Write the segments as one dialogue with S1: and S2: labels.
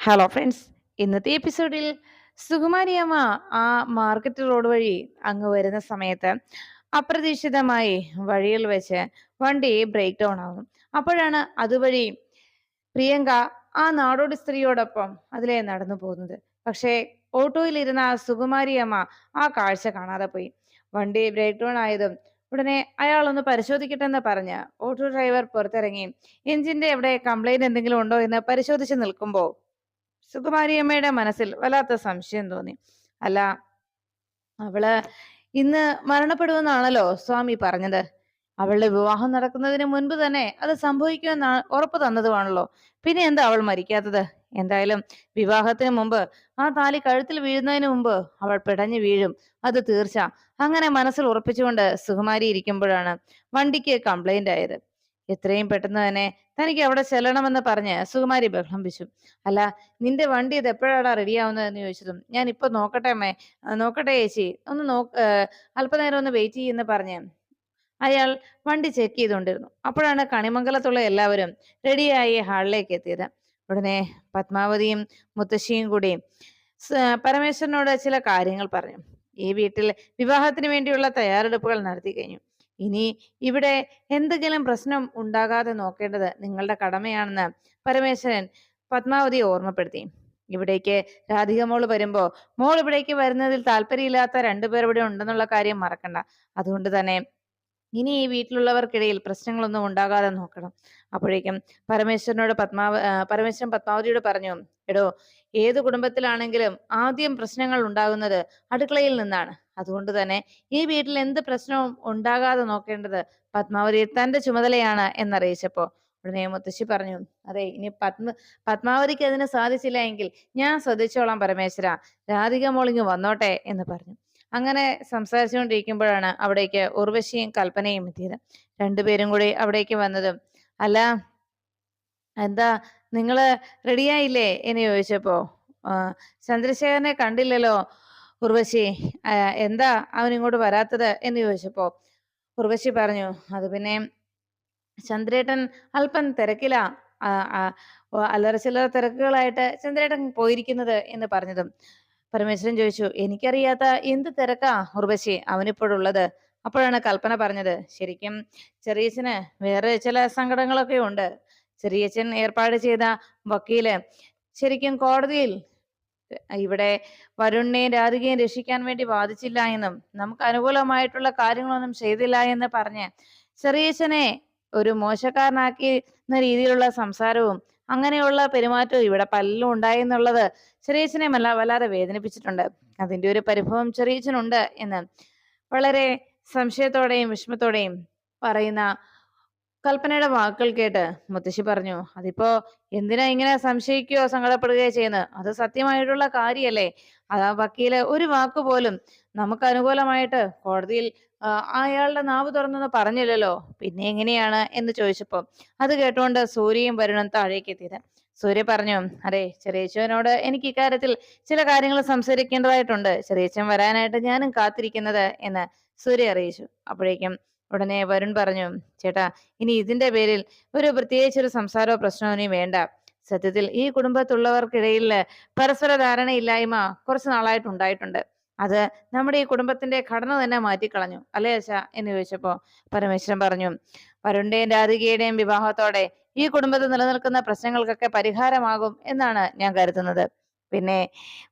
S1: Hello friends ഇന്നത്തെ എപ്പിസോഡിൽ സുകുമാരി അമ്മ ആ മാർക്കറ്റ് റോഡ് വഴി അങ്ങ് വരുന്ന സമയത്ത് അപ്രതീക്ഷിതമായി വഴിയിൽ വെച്ച് വണ്ടി ബ്രേക്ക് ഡൗൺ ആകും അപ്പോഴാണ് അതുവഴി പ്രിയങ്ക ആ നാടോടി സ്ത്രീയോടൊപ്പം അതിലെ നടന്നു പോകുന്നത്. പക്ഷേ ഓട്ടോയിലിരുന്ന സുകുമാരി അമ്മ ആ കാഴ്ച കാണാതെ പോയി. വണ്ടി ബ്രേക്ക് ഡൗൺ ആയതും ഉടനെ അയാൾ ഒന്ന് പരിശോധിക്കട്ടെ എന്ന് പറഞ്ഞ് ഓട്ടോ ഡ്രൈവർ പുറത്തിറങ്ങി എഞ്ചിന്റെ എവിടെ കംപ്ലൈന്റ് എന്തെങ്കിലും ഉണ്ടോ? എന്ന് പരിശോധിച്ച് നിൽക്കുമ്പോൾ സുകുമാരിയമ്മയുടെ മനസ്സിൽ വല്ലാത്ത സംശയം തോന്നി. അല്ല അവൾ ഇന്ന് മരണപ്പെടുമെന്നാണല്ലോ സ്വാമി പറഞ്ഞത്. അവളുടെ വിവാഹം നടക്കുന്നതിന് മുൻപ് തന്നെ അത് സംഭവിക്കുമെന്ന് ഉറപ്പ് തന്നതുമാണല്ലോ. പിന്നെ എന്താ അവൾ മരിക്കാത്തത്? എന്തായാലും വിവാഹത്തിന് മുമ്പ് ആ താലി കഴുത്തിൽ വീഴുന്നതിന് മുമ്പ് അവൾ പിടഞ്ഞു വീഴും. അത് തീർച്ച. അങ്ങനെ മനസ്സിൽ ഉറപ്പിച്ചുകൊണ്ട് സുകുമാരി ഇരിക്കുമ്പോഴാണ് വണ്ടിക്ക് കംപ്ലൈന്റ് ആയത്. എത്രയും പെട്ടെന്ന് തന്നെ തനിക്ക് അവിടെ ചെല്ലണമെന്ന് പറഞ്ഞ് സുകുമാരി ബഹളം വെച്ചു അല്ല നിന്റെ വണ്ടി ഇത് എപ്പോഴാണ് റെഡിയാവുന്നത് എന്ന് ചോദിച്ചതും ഞാൻ ഇപ്പൊ നോക്കട്ടെ അമ്മേ നോക്കട്ടെ ചേച്ചി ഒന്ന് നോ അല്പനേരം ഒന്ന് വെയിറ്റ് ചെയ്യുന്ന പറഞ്ഞ് അയാൾ വണ്ടി ചെക്ക് ചെയ്തുകൊണ്ടിരുന്നു. അപ്പോഴാണ് കണിമംഗലത്തുള്ള എല്ലാവരും റെഡിയായി ഹാളിലേക്ക് എത്തിയത്. ഉടനെ പത്മാവതിയും മുത്തശ്ശിയും കൂടി പരമേശ്വരനോട് ചില കാര്യങ്ങൾ പറഞ്ഞു. ഈ വീട്ടിൽ വിവാഹത്തിന് വേണ്ടിയുള്ള തയ്യാറെടുപ്പുകൾ നടത്തി കഴിഞ്ഞു. ഇനി ഇവിടെ എന്തെങ്കിലും പ്രശ്നം ഉണ്ടാകാതെ നോക്കേണ്ടത് നിങ്ങളുടെ കടമയാണെന്ന് പരമേശ്വരൻ പത്മാവതി ഓർമ്മപ്പെടുത്തി. ഇവിടേക്ക് രാധിക മോൾ വരുമ്പോ മോൾ ഇവിടേക്ക് വരുന്നതിൽ താല്പര്യമില്ലാത്ത രണ്ടുപേർ ഇവിടെ ഉണ്ടെന്നുള്ള കാര്യം മറക്കണ്ട. അതുകൊണ്ട് തന്നെ ഇനി ഈ വീട്ടിലുള്ളവർക്കിടയിൽ പ്രശ്നങ്ങളൊന്നും ഉണ്ടാകാതെ നോക്കണം. അപ്പോഴേക്കും പരമേശ്വരനോട് പത്മാവ പരമേശ്വരൻ പത്മാവതിയോട് പറഞ്ഞു എടോ ഏത് കുടുംബത്തിലാണെങ്കിലും ആദ്യം പ്രശ്നങ്ങൾ ഉണ്ടാകുന്നത് അടുക്കളയിൽ നിന്നാണ്. അതുകൊണ്ട് തന്നെ ഈ വീട്ടിൽ എന്ത് പ്രശ്നവും ഉണ്ടാകാതെ നോക്കേണ്ടത് പത്മാവതി തന്റെ ചുമതലയാണ് എന്നറിയിച്ചപ്പോ ഉടനെ മുത്തശ്ശി പറഞ്ഞു അതെ ഇനി പത്മ പത്മാവതിക്ക് അതിന് സാധിച്ചില്ല എങ്കിൽ ഞാൻ ശ്രദ്ധിച്ചോളാം പരമേശ്വര. രാധിക മോളിങ് വന്നോട്ടെ എന്ന് പറഞ്ഞു. അങ്ങനെ സംസാരിച്ചുകൊണ്ടിരിക്കുമ്പോഴാണ് അവിടേക്ക് ഉർവശിയും കൽപ്പനയും എത്തിയത്. രണ്ടുപേരും കൂടി അവിടേക്ക് വന്നതും അല്ല എന്താ നിങ്ങൾ റെഡിയായില്ലേ എന്ന് ചോദിച്ചപ്പോ. ചന്ദ്രശേഖരനെ കണ്ടില്ലല്ലോ ഉർവശി. എന്താ അവൻ ഇങ്ങോട്ട് വരാത്തത് എന്ന് ചോദിച്ചപ്പോ ഉർവശി പറഞ്ഞു അത് പിന്നെ ചന്ദ്രേട്ടൻ അല്പം തിരക്കിലാ. അല്ലറ ചില്ലറ തിരക്കുകളായിട്ട് ചന്ദ്രേട്ടൻ പോയിരിക്കുന്നത് എന്ന് പറഞ്ഞതും. പരമേശ്വരൻ ചോദിച്ചു എനിക്കറിയാത്ത എന്ത് തിരക്കാ ഉർവശി അവനിപ്പോഴുള്ളത്? അപ്പോഴാണ് കൽപ്പന പറഞ്ഞത്. ശരിക്കും ചെറിയച്ഛന് വേറെ ചില സങ്കടങ്ങളൊക്കെ ഉണ്ട്. ചെറിയച്ഛൻ ഏർപ്പാട് ചെയ്ത വക്കീൽ. ശരിക്കും കോടതിയിൽ ഇവിടെ വരുണിനെയും രാധികയും രക്ഷിക്കാൻ വേണ്ടി വാദിച്ചില്ല എന്നും നമുക്ക് അനുകൂലമായിട്ടുള്ള കാര്യങ്ങളൊന്നും ചെയ്തില്ല എന്ന് പറഞ്ഞ് ചെറിയച്ഛനെ ഒരു മോശക്കാരനാക്കി എന്ന രീതിയിലുള്ള സംസാരവും അങ്ങനെയുള്ള പെരുമാറ്റവും ഇവിടെ പലരും ഉണ്ടായി എന്നുള്ളത് ചെറിയച്ഛനെ വല്ല വല്ലാതെ വേദനിപ്പിച്ചിട്ടുണ്ട്. അതിന്റെ ഒരു പരിഭവം ചെറിയച്ഛനുണ്ട് എന്ന്. വളരെ സംശയത്തോടെയും വിഷമത്തോടെയും പറയുന്ന കൽപ്പനയുടെ വാക്കുകൾ കേട്ട് മുത്തശ്ശി പറഞ്ഞു അതിപ്പോ എന്തിനാ ഇങ്ങനെ സംശയിക്കുകയോ സങ്കടപ്പെടുകയോ ചെയ്യുന്നത്? അത് സത്യമായിട്ടുള്ള കാര്യല്ലേ? അത് ആ വക്കീൽ ഒരു വാക്ക് പോലും നമുക്ക് അനുകൂലമായിട്ട് കോടതിയിൽ അയാളുടെ നാവ് തുറന്നെന്ന് പറഞ്ഞില്ലല്ലോ? പിന്നെ എങ്ങനെയാണ്? എന്ന് ചോദിച്ചപ്പോ അത് കേട്ടുകൊണ്ട് സൂര്യയും വരുണും താഴേക്ക് എത്തിയത് സൂര്യ പറഞ്ഞു അതെ ചെറിയച്ചനോട് എനിക്ക് ഇക്കാര്യത്തിൽ ചില കാര്യങ്ങൾ സംസാരിക്കേണ്ടതായിട്ടുണ്ട്. ചെറിയച്ചൻ വരാനായിട്ട് ഞാനും കാത്തിരിക്കുന്നത് എന്ന് സൂര്യ അറിയിച്ചു. അപ്പോഴേക്കും ഉടനെ വരുൺ പറഞ്ഞു ചേട്ടാ ഇനി ഇതിന്റെ പേരിൽ ഒരു പ്രത്യേകിച്ച് ഒരു സംസാരമോ പ്രശ്നമോ ഇനി വേണ്ട. സത്യത്തിൽ ഈ കുടുംബത്തുള്ളവർക്കിടയിൽ പരസ്പര ധാരണയില്ലായ്മ കുറച്ച് നാളായിട്ട് ഉണ്ടായിട്ടുണ്ട്. അത് നമ്മുടെ ഈ കുടുംബത്തിന്റെ ഘടന തന്നെ മാറ്റിക്കളഞ്ഞു. അല്ലേ അച്ഛ? എന്ന് ചോദിച്ചപ്പോ പരമേശ്വരൻ പറഞ്ഞു വരുണിന്റെയും രാധികയുടെയും വിവാഹത്തോടെ ഈ കുടുംബത്തിൽ നിലനിൽക്കുന്ന പ്രശ്നങ്ങൾക്കൊക്കെ പരിഹാരമാകും എന്നാണ് ഞാൻ കരുതുന്നത്. പിന്നെ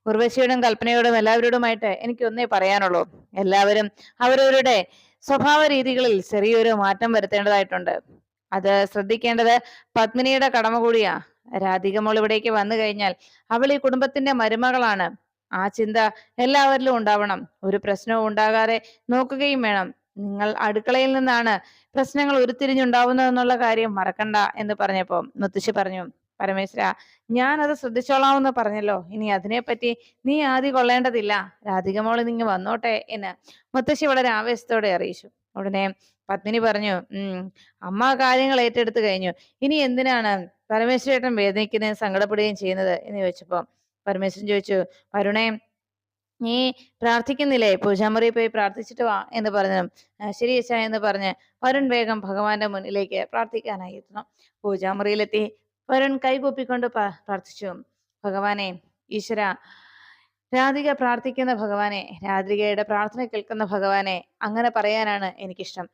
S1: ഉർവശിയോടും കൽപ്പനയോടും എല്ലാവരോടുമായിട്ട് എനിക്ക് ഒന്നേ പറയാനുള്ളൂ. എല്ലാവരും അവരവരുടെ സ്വഭാവ രീതികളിൽ ചെറിയൊരു മാറ്റം വരുത്തേണ്ടതായിട്ടുണ്ട്. അത് ശ്രദ്ധിക്കേണ്ടത് പത്മിനിയുടെ കടമ കൂടിയാ. രാധിക മോൾ ഇവിടേക്ക് വന്നു കഴിഞ്ഞാൽ അവൾ ഈ കുടുംബത്തിന്റെ മരുമകളാണ്. ആ ചിന്ത എല്ലാവരിലും ഉണ്ടാവണം. ഒരു പ്രശ്നവും ഉണ്ടാകാതെ നോക്കുകയും വേണം. നിങ്ങൾ അടുക്കളയിൽ നിന്നാണ് പ്രശ്നങ്ങൾ ഉരുത്തിരിഞ്ഞുണ്ടാവുന്നതെന്നുള്ള കാര്യം മറക്കണ്ട എന്ന് പറഞ്ഞപ്പോ മുത്തശ്ശി പറഞ്ഞു പരമേശ്വര ഞാൻ അത് ശ്രദ്ധിച്ചോളാമെന്ന് പറഞ്ഞല്ലോ. ഇനി അതിനെപ്പറ്റി നീ ആദ്യം കൊള്ളേണ്ടതില്ല. രാധികമോൾ നിങ്ങ വന്നോട്ടെ എന്ന്. മുത്തശ്ശി വളരെ ആവേശത്തോടെ അറിയിച്ചു. ഉടനെ പത്മിനി പറഞ്ഞു ഉം അമ്മ കാര്യങ്ങൾ ഏറ്റെടുത്തു കഴിഞ്ഞു. ഇനി എന്തിനാണ് പരമേശ്വരേട്ടൻ വേദനിക്കുന്നതിന് സങ്കടപ്പെടുകയും ചെയ്യുന്നത്? എന്ന് ചോദിച്ചപ്പോ പരമേശ്വരൻ ചോദിച്ചു വരുണേ നീ പ്രാർത്ഥിക്കുന്നില്ലേ? പൂജാമുറി പോയി പ്രാർത്ഥിച്ചിട്ട് വാ എന്ന് പറഞ്ഞു. "ആ, ശരി അച്ഛ എന്ന് പറഞ്ഞ് വരുൺ വേഗം ഭഗവാന്റെ മുന്നിലേക്ക് പ്രാർത്ഥിക്കാനായി എത്തണം. പൂജാമുറിയിലെത്തി വരുൺ കൈകൂപ്പിക്കൊണ്ട് പ്രാർത്ഥിച്ചു. ഭഗവാനെ ഈശ്വര രാധിക പ്രാർത്ഥിക്കുന്ന ഭഗവാനെ രാധികയുടെ പ്രാർത്ഥന കേൾക്കുന്ന ഭഗവാനെ അങ്ങനെ പറയാനാണ് എനിക്കിഷ്ടം.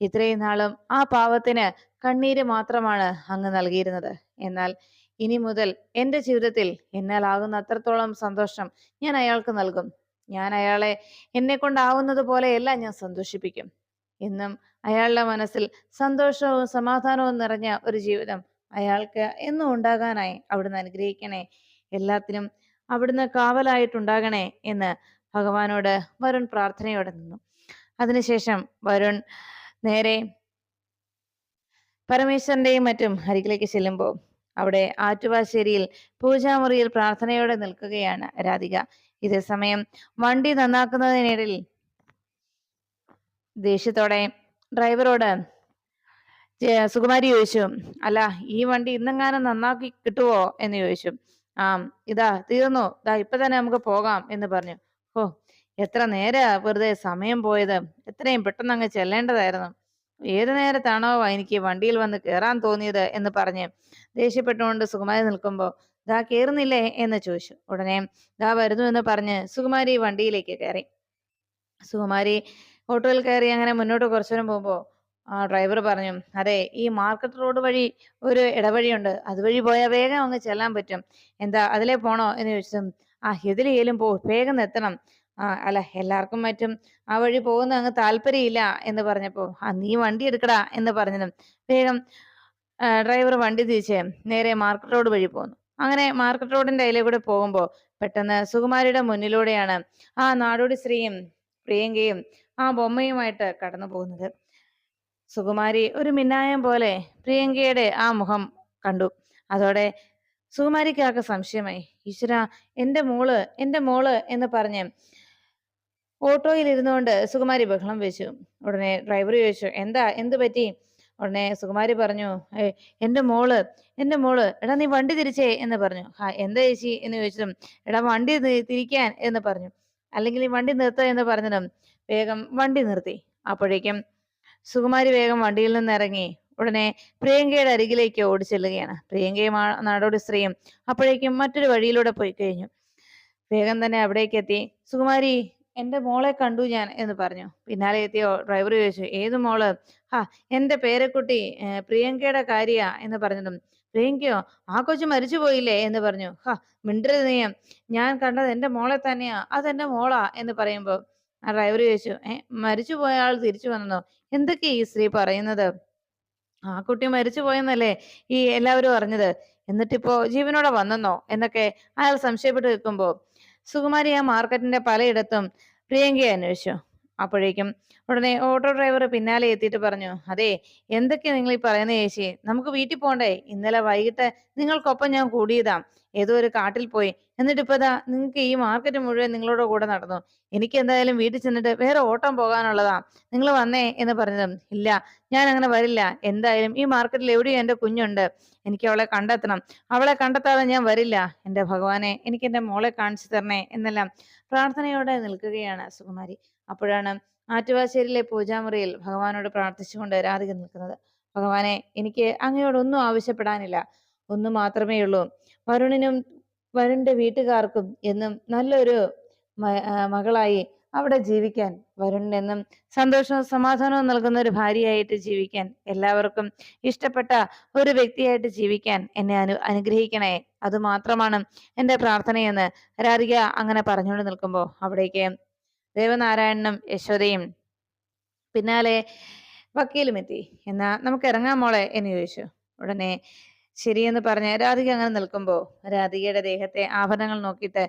S1: ഇത്രയും നാളും ആ പാവത്തിന് കണ്ണീര് മാത്രമാണ് അങ്ങ് നൽകിയിരുന്നത്. എന്നാൽ ഇനി മുതൽ എന്റെ ജീവിതത്തിൽ എന്നാൽ ആകുന്ന അത്രത്തോളം സന്തോഷം ഞാൻ അയാൾക്ക് നൽകും. ഞാൻ അയാളെ എന്നെ കൊണ്ടാവുന്നത് പോലെയല്ല ഞാൻ സന്തോഷിപ്പിക്കും. എന്നും അയാളുടെ മനസ്സിൽ സന്തോഷവും സമാധാനവും നിറഞ്ഞ ഒരു ജീവിതം അയാൾക്ക് എന്നും ഉണ്ടാകാനായി അവിടുന്ന് അനുഗ്രഹിക്കണേ. എല്ലാത്തിനും അവിടുന്ന് കാവലായിട്ടുണ്ടാകണേ എന്ന് ഭഗവാനോട് വരുൺ പ്രാർത്ഥനയോടെ നിന്നു. അതിനുശേഷം വരുൺ നേരെ പരമേശ്വരന്റെയും മറ്റും അരികിലേക്ക് ചെല്ലുമ്പോൾ അവിടെ ആറ്റുവാശ്ശേരിയിൽ പൂജാമുറിയിൽ പ്രാർത്ഥനയോടെ നിൽക്കുകയാണ് രാധിക. ഇതേസമയം വണ്ടി നന്നാക്കുന്നതിനിടയിൽ ദേഷ്യത്തോടെ ഡ്രൈവറോട് സുകുമാരി ചോദിച്ചു അല്ല ഈ വണ്ടി ഇന്നെങ്ങാനും നന്നാക്കി കിട്ടുവോ? എന്ന് ചോദിച്ചു. ആ ഇതാ തീർന്നു. ഇതാ ഇപ്പൊ തന്നെ നമുക്ക് പോകാം എന്ന് പറഞ്ഞു. ഓ എത്ര നേരാ വെറുതെ സമയം പോയത്. എത്രയും പെട്ടെന്ന് അങ്ങ് ചെല്ലേണ്ടതായിരുന്നു. ഏത് നേരത്താണോ എനിക്ക് വണ്ടിയിൽ വന്ന് കയറാൻ തോന്നിയത് എന്ന് പറഞ്ഞ് ദേഷ്യപ്പെട്ടുകൊണ്ട് സുകുമാരി നിൽക്കുമ്പോൾ ദാ കയറുന്നില്ലേ എന്ന് ചോദിച്ചു. ഉടനെ ദാ വരുന്നു എന്ന് പറഞ്ഞ് സുകുമാരി വണ്ടിയിലേക്ക് കയറി. സുകുമാരി ഓട്ടോയിൽ കയറി അങ്ങനെ മുന്നോട്ട് കുറച്ചുനേരം പോകുമ്പോൾ ആ ഡ്രൈവർ പറഞ്ഞു അതെ ഈ മാർക്കറ്റ് റോഡ് വഴി ഒരു ഇടവഴിയുണ്ട്. അതുവഴി പോയാൽ വേഗം അങ്ങ് ചെല്ലാൻ പറ്റും. എന്താ അതിലേ പോണോ? എന്ന് ചോദിച്ചതും ആ എതിലേലും പോ വേഗം എത്തണം. ആ അല്ല എല്ലാവർക്കും മറ്റും ആ വഴി പോകുന്ന അങ്ങ് താല്പര്യമില്ല എന്ന് പറഞ്ഞപ്പോ ആ നീ വണ്ടി എടുക്കടാ എന്ന് പറഞ്ഞതും വേഗം ഡ്രൈവർ വണ്ടി തിരിച്ച് നേരെ മാർക്കറ്റ് റോഡ് വഴി പോന്നു. അങ്ങനെ മാർക്കറ്റ് റോഡിന്റെ അതിലെ കൂടെ പോകുമ്പോൾ പെട്ടെന്ന് സുകുമാരിയുടെ മുന്നിലൂടെയാണ് ആ നാടോടി സ്ത്രീയും പ്രിയങ്കയും ആ ബൊമ്മയുമായിട്ട് കടന്നു പോകുന്നത്. സുകുമാരി ഒരു മിന്നായം പോലെ പ്രിയങ്കയുടെ ആ മുഖം കണ്ടു. അതോടെ സുകുമാരിക്കാർക്ക് സംശയമായി. ഈശ്വര എന്റെ മോൾ എന്റെ മോൾ എന്ന് പറഞ്ഞ് ഓട്ടോയിൽ ഇരുന്നുകൊണ്ട് സുകുമാരി ബഹളം വെച്ചു. ഉടനെ ഡ്രൈവർ ചോദിച്ചു എന്താ എന്ത് പറ്റി? ഉടനെ സുകുമാരി പറഞ്ഞു എന്റെ മോൾ എന്റെ മോൾ എടാ നീ വണ്ടി തിരിച്ചേ എന്ന് പറഞ്ഞു. ഹാ എന്താ ചേച്ചി? എന്ന് ചോദിച്ചതും എടാ വണ്ടി തിരിക്കാൻ എന്ന് പറഞ്ഞു. അല്ലെങ്കിൽ വണ്ടി നിർത്ത എന്ന് പറഞ്ഞതും വേഗം വണ്ടി നിർത്തി. അപ്പോഴേക്കും സുകുമാരി വേഗം വണ്ടിയിൽ നിന്ന് ഇറങ്ങി. ഉടനെ പ്രിയങ്കയുടെ അരികിലേക്ക് ഓടിച്ചെല്ലുകയാണ്. പ്രിയങ്കയും നാടോടി സ്ത്രീയും അപ്പോഴേക്കും മറ്റൊരു വഴിയിലൂടെ പോയി കഴിഞ്ഞു. വേഗം തന്നെ അവിടേക്ക് എത്തി. സുകുമാരി എന്റെ മോളെ കണ്ടു ഞാൻ എന്ന് പറഞ്ഞു. പിന്നാലെ എത്തിയോ ഡ്രൈവർ ചോദിച്ചു ഏത് മോൾ? ഹാ എന്റെ പേരക്കുട്ടി പ്രിയങ്കയുടെ കാര്യ എന്ന് പറഞ്ഞതും. പ്രിയങ്കയോ ആ കൊച്ചു മരിച്ചു പോയില്ലേ? എന്ന് പറഞ്ഞു. ഹാ മിണ്ടരുത് നീ. ഞാൻ കണ്ടത് എന്റെ മോളെ തന്നെയാ. അതെന്റെ മോളാ എന്ന് പറയുമ്പോൾ ആ ഡ്രൈവർ ചോദിച്ചു ഏ മരിച്ചു പോയ ആൾ തിരിച്ചു വന്നോ? എന്തൊക്കെയാ ഈ സ്ത്രീ പറയുന്നത്? ആ കുട്ടി മരിച്ചു പോയെന്നല്ലേ ഈ എല്ലാവരും അറിഞ്ഞത്. എന്നിട്ടിപ്പോ ജീവനോടെ വന്നെന്നോ? എന്നൊക്കെ അയാൾ സംശയപ്പെട്ട് നിൽക്കുമ്പോ സുകുമാരി ആ മാർക്കറ്റിന്റെ പലയിടത്തും പ്രിയങ്കയെ അന്വേഷിച്ചു? അപ്പോഴേക്കും ഉടനെ ഓട്ടോ ഡ്രൈവർ പിന്നാലെ എത്തിയിട്ട് പറഞ്ഞു അതെ എന്തൊക്കെയാ നിങ്ങൾ ഈ പറയുന്ന ചേച്ചി? നമുക്ക് വീട്ടിൽ പോണ്ടേ? ഇന്നലെ വൈകിട്ട് നിങ്ങൾക്കൊപ്പം ഞാൻ കൂടിയതാ. ഏതോ ഒരു കാട്ടിൽ പോയി. എന്നിട്ട് ഇപ്പൊ ഇതാ നിങ്ങൾക്ക് ഈ മാർക്കറ്റ് മുഴുവൻ നിങ്ങളോട് കൂടെ നടന്നു. എനിക്ക് എന്തായാലും വീട്ടിൽ ചെന്നിട്ട് വേറെ ഓട്ടം പോകാനുള്ളതാ. നിങ്ങൾ വന്നേ എന്ന് പറഞ്ഞതും ഇല്ല ഞാൻ അങ്ങനെ വരില്ല. എന്തായാലും ഈ മാർക്കറ്റിൽ എവിടെയും എന്റെ കുഞ്ഞുണ്ട്. എനിക്ക് അവളെ കണ്ടെത്തണം. അവളെ കണ്ടെത്താതെ ഞാൻ വരില്ല. എന്റെ ഭഗവാനെ എനിക്ക് എന്റെ മോളെ കാണിച്ചു തരണേ എന്നെല്ലാം പ്രാർത്ഥനയോടെ നിൽക്കുകയാണ് സുകുമാരി. അപ്പോഴാണ് ആറ്റുവാശ്ശേരിയിലെ പൂജാമുറിയിൽ ഭഗവാനോട് പ്രാർത്ഥിച്ചുകൊണ്ട് രാധിക നിൽക്കുന്നത്. ഭഗവാനെ എനിക്ക് അങ്ങയോടൊന്നും ആവശ്യപ്പെടാനില്ല. ഒന്ന് മാത്രമേ ഉള്ളൂ. വരുണിനും വരുണിന്റെ വീട്ടുകാർക്കും എന്നും നല്ലൊരു മകളായി അവിടെ ജീവിക്കാൻ വരുണിനെന്നും സന്തോഷവും സമാധാനവും നൽകുന്ന ഒരു ഭാര്യയായിട്ട് ജീവിക്കാൻ എല്ലാവർക്കും ഇഷ്ടപ്പെട്ട ഒരു വ്യക്തിയായിട്ട് ജീവിക്കാൻ എന്നെ അനു അനുഗ്രഹിക്കണേ. അത് മാത്രമാണ് എന്റെ പ്രാർത്ഥനയെന്ന് രാധിക അങ്ങനെ പറഞ്ഞുകൊണ്ട് നിൽക്കുമ്പോൾ അവിടേക്ക് ദേവനാരായണനും യശോദയും. പിന്നാലെ വക്കീലും എത്തി എന്നാ നമുക്ക് ഇറങ്ങാൻ മോളെ എന്ന് ചോദിച്ചു. ഉടനെ ശരിയെന്ന് പറഞ്ഞ് രാധിക അങ്ങനെ നിൽക്കുമ്പോൾ രാധികയുടെ ദേഹത്തെ ആഭരണങ്ങൾ നോക്കിയിട്ട്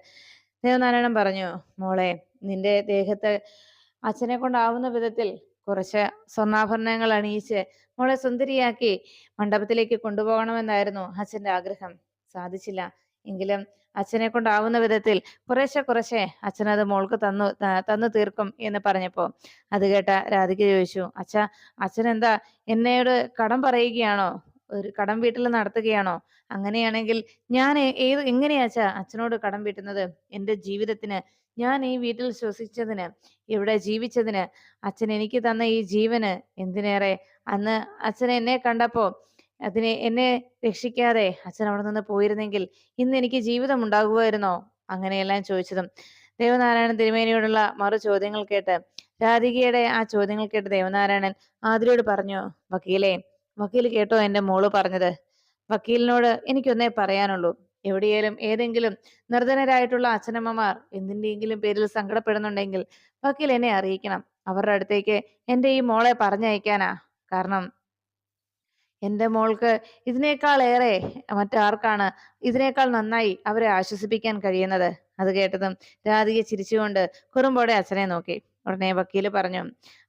S1: ദേവനാരായണൻ പറഞ്ഞു മോളെ നിന്റെ ദേഹത്ത് അച്ഛനെ കൊണ്ടാവുന്ന വിധത്തിൽ കുറച്ച് സ്വർണാഭരണങ്ങൾ അണിയിച്ച് മോളെ സുന്ദരിയാക്കി മണ്ഡപത്തിലേക്ക് കൊണ്ടുപോകണമെന്നായിരുന്നു അച്ഛന്റെ ആഗ്രഹം. സാധിച്ചില്ല. എങ്കിലും അച്ഛനെ കൊണ്ടാവുന്ന വിധത്തിൽ കുറേശ്ശെ കുറേശ്ശെ അച്ഛനത് മോൾക്ക് തന്നു തന്നു തീർക്കും എന്ന് പറഞ്ഞപ്പോ അത് കേട്ട രാധിക ചോദിച്ചു അച്ഛ അച്ഛൻ എന്താ എന്നോട് കടം പറയുകയാണോ? ഒരു കടം വീട്ടിൽ നടത്തുകയാണോ? അങ്ങനെയാണെങ്കിൽ ഞാൻ ഏത് എങ്ങനെയാച്ചാ അച്ഛനോട് കടം വീട്ടുന്നത്? എന്റെ ജീവിതത്തിന് ഞാൻ ഈ വീട്ടിൽ ശ്വസിച്ചതിന് ഇവിടെ ജീവിച്ചതിന് അച്ഛൻ എനിക്ക് തന്ന ഈ ജീവന് എന്തിനേറെ? അന്ന് അച്ഛൻ എന്നെ കണ്ടപ്പോ അതിനെ എന്നെ രക്ഷിക്കാതെ അച്ഛൻ അവിടെ നിന്ന് പോയിരുന്നെങ്കിൽ ഇന്ന് എനിക്ക് ജീവിതം ഉണ്ടാകുമായിരുന്നോ? അങ്ങനെയെല്ലാം ചോദിച്ചതും ദേവനാരായണൻ തിരുമേനിയോടുള്ള മറു ചോദ്യങ്ങൾ കേട്ട് രാധികയുടെ ആ ചോദ്യങ്ങൾ കേട്ട് ദേവനാരായണൻ ആതിരയോട് പറഞ്ഞു വക്കീലേ വക്കീൽ കേട്ടോ എന്റെ മോൾ പറഞ്ഞത്. വക്കീലിനോട് എനിക്കൊന്നേ പറയാനുള്ളൂ. എവിടെയാലും ഏതെങ്കിലും നിർധനരായിട്ടുള്ള അച്ഛനമ്മമാർ എന്തിന്റെയെങ്കിലും പേരിൽ സങ്കടപ്പെടുന്നുണ്ടെങ്കിൽ വക്കീൽ എന്നെ അറിയിക്കണം. അവരുടെ അടുത്തേക്ക് എന്റെ ഈ മോളെ പറഞ്ഞയക്കാനാ. കാരണം എന്റെ മോൾക്ക് ഇതിനേക്കാൾ ഏറെ മറ്റാർക്കാണ് ഇതിനേക്കാൾ നന്നായി അവരെ ആശ്വസിപ്പിക്കാൻ കഴിയുന്നത്? അത് കേട്ടതും രാധിക ചിരിച്ചുകൊണ്ട് കുറുമ്പോടെ അച്ഛനെ നോക്കി. ഉടനെ വക്കീൽ പറഞ്ഞു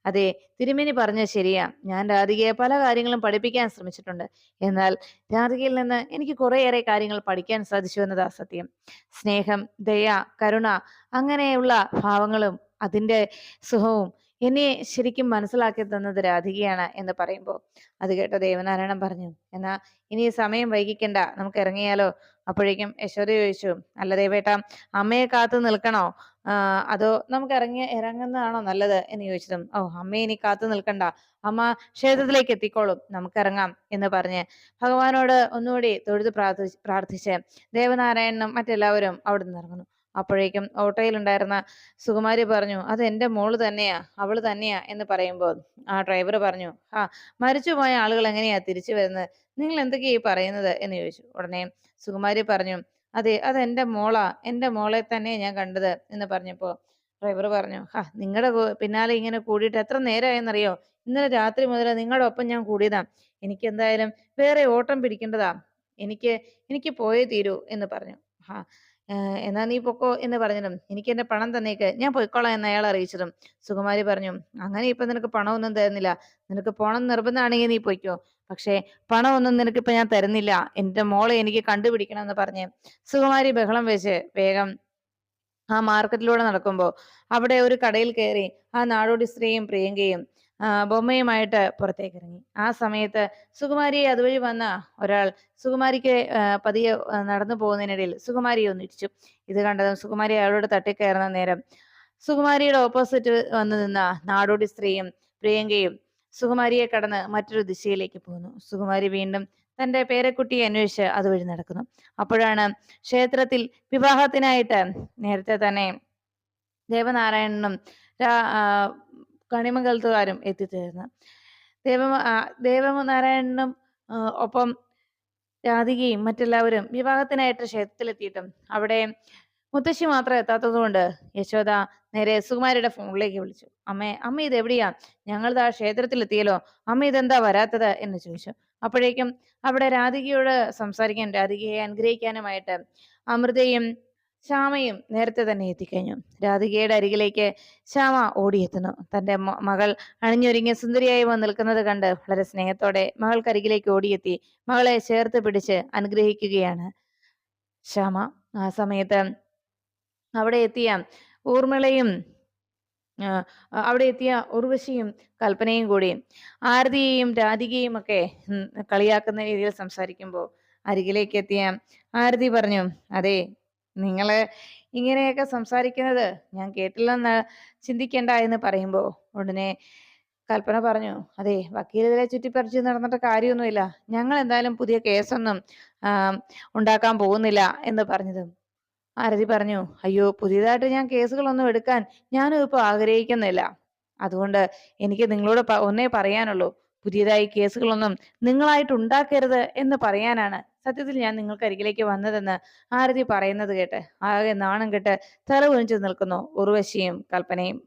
S1: അതെ തിരുമേനി പറഞ്ഞ ശരിയാ. ഞാൻ രാധികയെ പല കാര്യങ്ങളും പഠിപ്പിക്കാൻ ശ്രമിച്ചിട്ടുണ്ട്. എന്നാൽ രാധികയിൽ നിന്ന് എനിക്ക് കുറേയേറെ കാര്യങ്ങൾ പഠിക്കാൻ സാധിച്ചു എന്നതാ സത്യം. സ്നേഹം ദയ കരുണ അങ്ങനെയുള്ള ഭാവങ്ങളും അതിന്റെ സുഖവും എന്നെ ശരിക്കും മനസ്സിലാക്കി തന്നത് രാധികയാണ് എന്ന് പറയുമ്പോൾ അത് കേട്ട ദേവനാരായണൻ പറഞ്ഞു എന്നാ ഇനി സമയം വൈകിക്കണ്ട. നമുക്ക് ഇറങ്ങിയാലോ? അപ്പോഴേക്കും യശോദ ചോദിച്ചു അല്ല ദേവേട്ട അമ്മയെ കാത്തു നിൽക്കണോ? അതോ നമുക്ക് ഇറങ്ങി ഇറങ്ങുന്നതാണോ നല്ലത്? എന്ന് ചോദിച്ചതും ഓ അമ്മയെ ഇനി കാത്തു നിൽക്കണ്ട. അമ്മ ക്ഷേത്രത്തിലേക്ക് എത്തിക്കോളും. നമുക്ക് ഇറങ്ങാം. എന്ന് പറഞ്ഞ് ഭഗവാനോട് ഒന്നുകൂടി തൊഴുത് പ്രാർത്ഥി പ്രാർത്ഥിച്ച് ദേവനാരായണനും മറ്റെല്ലാവരും അവിടെ നിന്ന് ഇറങ്ങുന്നു. അപ്പോഴേക്കും ഓട്ടോയിലുണ്ടായിരുന്ന സുകുമാരി പറഞ്ഞു അത് എന്റെ മോൾ തന്നെയാ അവൾ തന്നെയാ എന്ന് പറയുമ്പോൾ ആ ഡ്രൈവർ പറഞ്ഞു ആ മരിച്ചുപോയ ആളുകൾ എങ്ങനെയാ തിരിച്ചു വരുന്നത്? നിങ്ങൾ എന്തൊക്കെയാ ഈ പറയുന്നത്? എന്ന് ചോദിച്ചു. ഉടനെ സുകുമാരി പറഞ്ഞു അതെ അത് എന്റെ മോളാ എന്റെ മോളെ തന്നെ ഞാൻ കണ്ടത് എന്ന് പറഞ്ഞപ്പോ ഡ്രൈവർ പറഞ്ഞു ഹാ നിങ്ങളുടെ പിന്നാലെ ഇങ്ങനെ കൂടിയിട്ട് എത്ര നേരമായെന്നറിയോ ഇന്നലെ രാത്രി മുതൽ നിങ്ങളുടെ ഒപ്പം ഞാൻ കൂടിയതാ. എനിക്ക് എന്തായാലും വേറെ ഓട്ടം പിടിക്കേണ്ടതാ. എനിക്ക് എനിക്ക് പോയേ തീരൂ എന്ന് പറഞ്ഞു. ഹാ എന്നാ നീ പൊക്കോ എന്ന് പറഞ്ഞതും എനിക്ക് എന്റെ പണം തന്നേക്ക്. ഞാൻ പൊയ്ക്കോളാം എന്ന് അയാൾ അറിയിച്ചതും. സുകുമാരി പറഞ്ഞു അങ്ങനെ ഇപ്പൊ നിനക്ക് പണമൊന്നും തരുന്നില്ല. നിനക്ക് പോണം നിർബന്ധമാണെങ്കിൽ നീ പൊയ്ക്കോ. പക്ഷേ പണമൊന്നും നിനക്കിപ്പോ ഞാൻ തരുന്നില്ല. എന്റെ മോളെ എനിക്ക് കണ്ടുപിടിക്കണം എന്ന് പറഞ്ഞ് സുകുമാരി ബഹളം വെച്ച് വേഗം ആ മാർക്കറ്റിലൂടെ നടക്കുമ്പോൾ അവിടെ ഒരു കടയിൽ കയറി ആ നാടോടി സ്ത്രീയും പ്രിയങ്കയും ബൊമ്മയുമായിട്ട് പുറത്തേക്ക് ഇറങ്ങി ആ സമയത്ത് സുകുമാരിയെ അതുവഴി വന്ന ഒരാൾ സുകുമാരിക്ക് പതിയെ നടന്നു പോകുന്നതിനിടയിൽ സുകുമാരിയെ ഒന്നിടിച്ചു ഇത് കണ്ടതും സുകുമാരി അയാളോട് തട്ടിക്കയറുന്ന നേരം സുകുമാരിയുടെ ഓപ്പോസിറ്റ് വന്നു നിന്ന നാടോടി സ്ത്രീയും പ്രിയങ്കയും സുകുമാരിയെ കടന്ന് മറ്റൊരു ദിശയിലേക്ക് പോകുന്നു സുകുമാരി വീണ്ടും തന്റെ പേരക്കുട്ടിയെ അന്വേഷിച്ച് അതുവഴി നടക്കുന്നു. അപ്പോഴാണ് ക്ഷേത്രത്തിൽ വിവാഹത്തിനായിട്ട് നേരത്തെ തന്നെ ദേവനാരായണനും കണിമംഗലത്തുകാരും എത്തിച്ചേർന്ന്. ദേവ ദേവനാരായണനും ഒപ്പം രാധികയും മറ്റെല്ലാവരും വിവാഹത്തിനായിട്ട് ക്ഷേത്രത്തിലെത്തിയിട്ടും അവിടെ മുത്തശ്ശി മാത്രം എത്താത്തതുകൊണ്ട് യശോദ നേരെ സുകുമാരിയുടെ ഫോണിലേക്ക് വിളിച്ചു. അമ്മേ അമ്മ ഇത് എവിടെയാ ഞങ്ങൾ ആ ക്ഷേത്രത്തിലെത്തിയല്ലോ. അമ്മ ഇതെന്താ വരാത്തത്? എന്ന് ചോദിച്ചു. അപ്പോഴേക്കും അവിടെ രാധികയോട് സംസാരിക്കാൻ രാധികയെ അനുഗ്രഹിക്കാനുമായിട്ട് അമൃതയും ശ്യാമയും നേരത്തെ തന്നെ എത്തിക്കഴിഞ്ഞു. രാധികയുടെ അരികിലേക്ക് ശ്യാമ ഓടിയെത്തുന്നു. തന്റെ മകൾ അണിഞ്ഞൊരുങ്ങിയ സുന്ദരിയായി വന്ന് നിൽക്കുന്നത് കണ്ട് വളരെ സ്നേഹത്തോടെ മകൾക്കരികിലേക്ക് ഓടിയെത്തി. മകളെ ചേർത്ത് പിടിച്ച് അനുഗ്രഹിക്കുകയാണ് ശ്യാമ. ആ സമയത്ത് അവിടെ എത്തിയ ഊർമിളയും അവിടെ എത്തിയ ഉർവശിയും കൽപ്പനയും കൂടി ആരതിയെയും രാധികയും ഒക്കെ കളിയാക്കുന്ന രീതിയിൽ സംസാരിക്കുമ്പോൾ അരികിലേക്ക് എത്തിയ ആരതി പറഞ്ഞു അതെ നിങ്ങൾ ഇങ്ങനെയൊക്കെ സംസാരിക്കുന്നത് ഞാൻ കേട്ടില്ലെന്ന് ചിന്തിക്കണ്ട എന്ന് പറയുമ്പോൾ ഉടനെ കൽപ്പന പറഞ്ഞു അതെ വക്കീലെതിരെ ചുറ്റിപ്പറിച്ച് നടന്നിട്ട് കാര്യമൊന്നുമില്ല. ഞങ്ങൾ എന്തായാലും പുതിയ കേസൊന്നും ഉണ്ടാക്കാൻ പോകുന്നില്ല എന്ന് പറഞ്ഞതും. ആരതി പറഞ്ഞു അയ്യോ പുതിയതായിട്ട് ഞാൻ കേസുകളൊന്നും എടുക്കാൻ ഞാനും ഇപ്പൊ ആഗ്രഹിക്കുന്നില്ല. അതുകൊണ്ട് എനിക്ക് നിങ്ങളോട് ഒന്നേ പറയാനുള്ളൂ. പുതിയതായി കേസുകളൊന്നും നിങ്ങളായിട്ട് ഉണ്ടാക്കരുത് എന്ന് പറയാനാണ് സത്യത്തിൽ ഞാൻ നിങ്ങൾക്ക് അരികിലേക്ക് വന്നതെന്ന് ആരതി പറയുന്നത് കേട്ട് ആകെ നാണം കെട്ട് തല ഒഴിച്ചു നിൽക്കുന്നു. ഉർവശിയും കൽപ്പനയും.